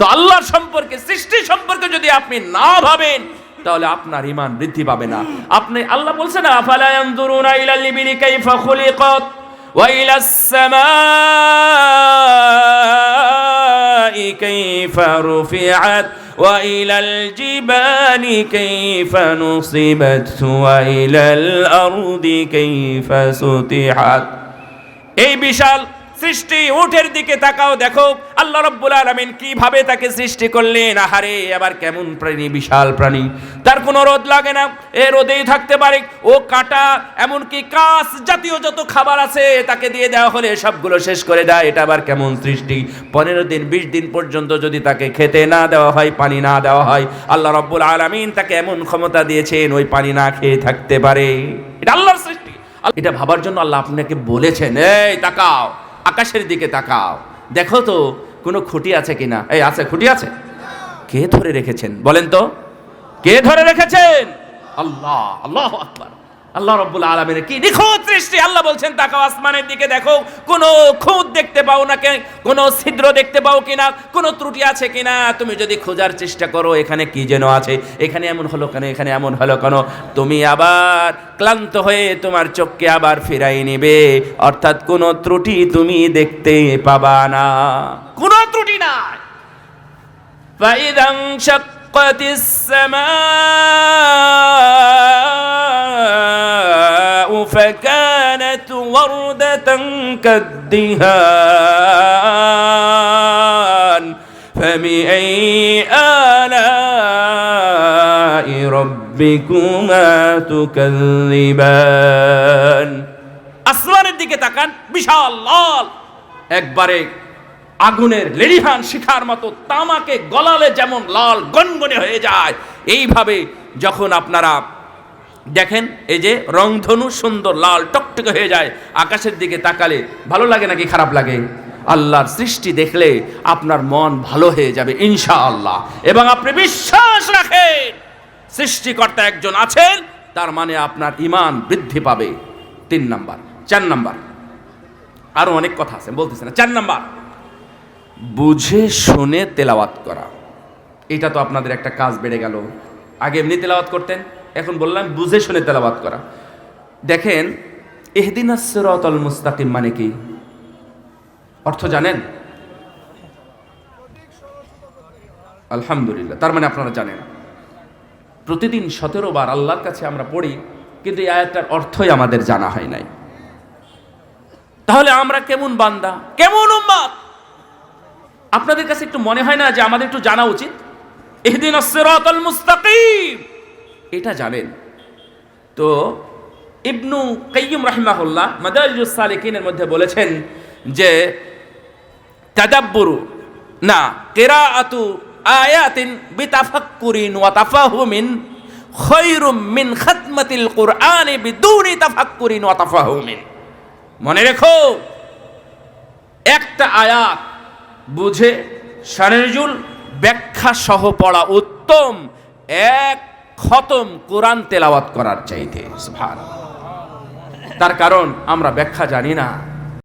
তো আল্লাহর সম্পর্কে সৃষ্টি সম্পর্কে যদি আপনি না ভাবেন তাহলে আপনার ইমান বৃদ্ধি পাবে না আপনি আল্লাহ বলছেন আফালা ইয়ানজুরুনা ইলাল ইবিলি কাইফা খুলিকাত ওয়া ইলাস সামাই কাইফা রুফিআত وإلى الجبال كيف نصبت وإلى الأرض كيف سطحت এই বিশাল সৃষ্টি উটের দিকে তাকাও দেখো আল্লাহ রব্বুল আলামিন কীভাবে তাকে সৃষ্টি করলেন? আহারে আবার কেমন প্রাণী, বিশাল প্রাণী। তার কোনো রোদ লাগে না, এ রোদেই থাকতে পারে। ও কাটা, এমনকি কাঁচ জাতীয় যত খাবার আছে, তাকে দিয়ে দেওয়া হলে সবগুলো শেষ করে দেয়। এটা আবার কেমন সৃষ্টি? পনেরো দিন, বিশ দিন পর্যন্ত যদি তাকে খেতে না দেওয়া হয়, পানি না দেওয়া হয়, আল্লাহ রব্বুল আলামিন তাকে এমন ক্ষমতা দিয়েছেন, ওই পানি না খেয়ে থাকতে পারে। এটা আল্লাহর সৃষ্টি। এটা ভাবার জন্য আল্লাহ আপনাকে বলেছেন, এই, তাকাও, আকাশের দিকে তাকাও। দেখো তো কোনো খুঁটি আছে কি না এই, আছে, খুঁটি আছে। কে ধরে রেখেছেন? বলেন তো। কে ধরে রেখেছেন? আল্লাহ আল্লাহ আকবার। আল্লাহ রব্বুল আলমের কি নিখুঁত সৃষ্টি আল্লাহ বলছেন তাকাও আসমানের দিকে দেখো কোনো খুঁত দেখতে পাও না কে কোনো ছিদ্র দেখতে পাও কিনা কোনো ত্রুটি আছে কিনা তুমি যদি খোঁজার চেষ্টা করো এখানে কি যেন আছে এখানে এমন হলো কেন এখানে এমন হলো কেন তুমি আবার ক্লান্ত হয়ে তোমার চোখকে আবার ফিরাই নেবে অর্থাৎ কোনো ত্রুটি তুমি দেখতে পাবা না কোনো ত্রুটি নাই فإذا انشقت السماء فكانت وردة كالدهان فبأي آلاء ربكما تكذبان আসমানের দিকে তাকান বিশাল লাল একবারে আগুনের লেলিহান শিখার মতো তামাকে গলালে যেমন লাল গনগনে হয়ে যায় এইভাবে যখন আপনারা দেখেন, এই যে রংধনু সুন্দর, লাল টকটকে হয়ে যায়, আকাশের দিকে তাকালে ভালো লাগে নাকি খারাপ লাগে? আল্লাহর সৃষ্টি দেখলে আপনার মন ভালো হয়ে যাবে, ইনশাআল্লাহ। এবং আপনি বিশ্বাস রাখেন, সৃষ্টিকর্তা একজন আছেন, তার মানে আপনার ইমান বৃদ্ধি পাবে। তিন নাম্বার, চার নাম্বার। আরও অনেক কথা আছে, বলতেছে না। চার নাম্বার, বুঝে শুনে তেলাওয়াত করা। এটা তো আপনাদের একটা কাজ বেড়ে গেল। আগে এমনি তেলাওয়াত করতেন? এখন বললাম, বুঝে শুনে তেলাওয়াত করা। দেখেন, এহদিনা সিরাতাল মুস্তাকিম মানে কি? অর্থ জানেন? আলহামদুলিল্লাহ, তার মানে আপনারা জানেন। প্রতিদিন সতেরো বার আল্লাহর কাছে আমরা পড়ি, কিন্তু এই আয়াতটার অর্থই আমাদের জানা হয় নাই। তাহলে আমরা কেমন বান্দা? কেমন উম্মাদ? আপনাদের কাছে একটু মনে হয় না যে আমাদের একটু জানা উচিত? এহদিন সিরাতাল মুস্তাকিম! এটা জানেন। তো ইবনু কাইয়ুম রাহিমাহুল্লাহ মাদারিজুস সালিকিনের মধ্যে বলেছেন যে, তাদাব্বুরু, না, কিরাআতু আয়াতিন বিতাফাক্কুরিন ওয়া তাফাহুমিন খায়রুম মিন খাতমাতিল কুরআনি বিদুনি তাফাক্কুরিন ওয়া তাফাহুমিন। মনে রেখো, একটা আয়াত বুঝে সানেরজুল ব্যাখ্যা সহ পড়া উত্তম। এক খতম কোরআন তেলাওয়াত করার চাইতে। তার কারণ আমরা ব্যাখ্যা জানি না